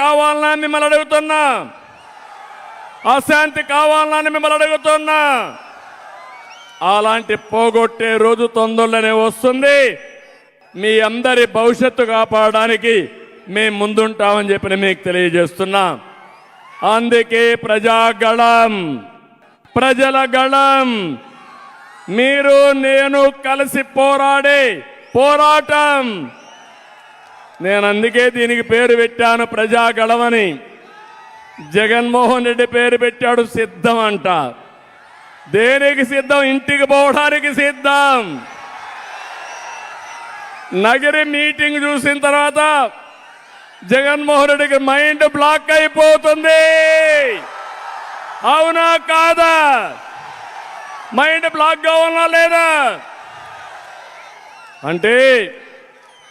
కావాలన్నా మిమ్మల్ని అడుగుతున్నా. అశాంతి కావాలని మిమ్మల్ని అడుగుతున్నా. అలాంటి పోగొట్టే రోజు తొందరలోనే వస్తుంది. మీ అందరి భవిష్యత్తు కాపాడడానికి మేము ముందుంటామని చెప్పి మీకు తెలియజేస్తున్నా. అందుకే ప్రజాగళం ప్రజల గళం. మీరు నేను కలిసి పోరాడే పోరాటం. నేను అందుకే దీనికి పేరు పెట్టాను ప్రజాగళమని జగన్మోహన్ రెడ్డి పేరు పెట్టాడు సిద్ధం అంట. దేనికి సిద్ధం? ఇంటికి పోవడానికి సిద్ధం. నగరి మీటింగ్ చూసిన తర్వాత జగన్మోహన్ రెడ్డికి మైండ్ బ్లాక్ అయిపోతుంది. అవునా కాదా? మైండ్ బ్లాక్ కావాలా లేదా? అంటే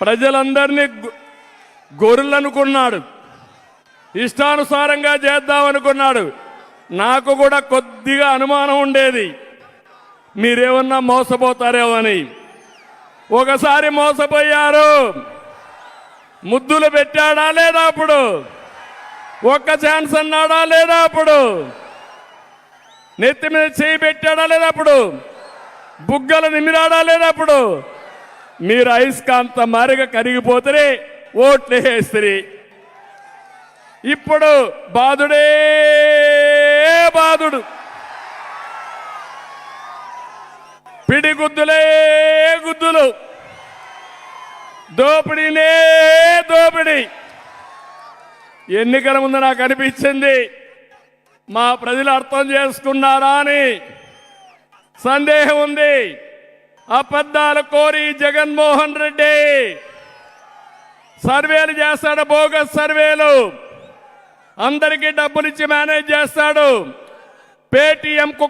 ప్రజలందరినీ గొర్రెలను కొన్నాడు ఇష్టానుసారంగా చేద్దామనుకున్నాడు. నాకు కూడా కొద్దిగా అనుమానం ఉండేది. మీరేమన్నా మోసపోతారేమో అని ఒకసారి మోసపోయారు. ముద్దులు పెట్టాడా లేదా అప్పుడు? ఒక్క ఛాన్స్ అన్నాడా లేదా అప్పుడు? నెత్తి మీద చేయి పెట్టాడా లేదా అప్పుడు? బుగ్గలు నిమిరాడా లేదా అప్పుడు? మీరు అయస్కాంత మారిగా కరిగిపోతే ఓట్లు వేస్తారు ఇప్పుడు బాధుడే బాధుడు పిడిగుద్దులే గుద్దులు. దోపిడీనే దోపిడీ. ఎన్నికల ముందు నాకు అనిపించింది మా ప్రజలు అర్థం చేసుకున్నారా అని సందేహం ఉంది. అబద్ధాలు కోరి జగన్మోహన్ రెడ్డి సర్వేలు చేస్తాడు బోగస్ సర్వేలు. అందరికీ డబ్బులు ఇచ్చి మేనేజ్ చేస్తాడు. పేటీఎం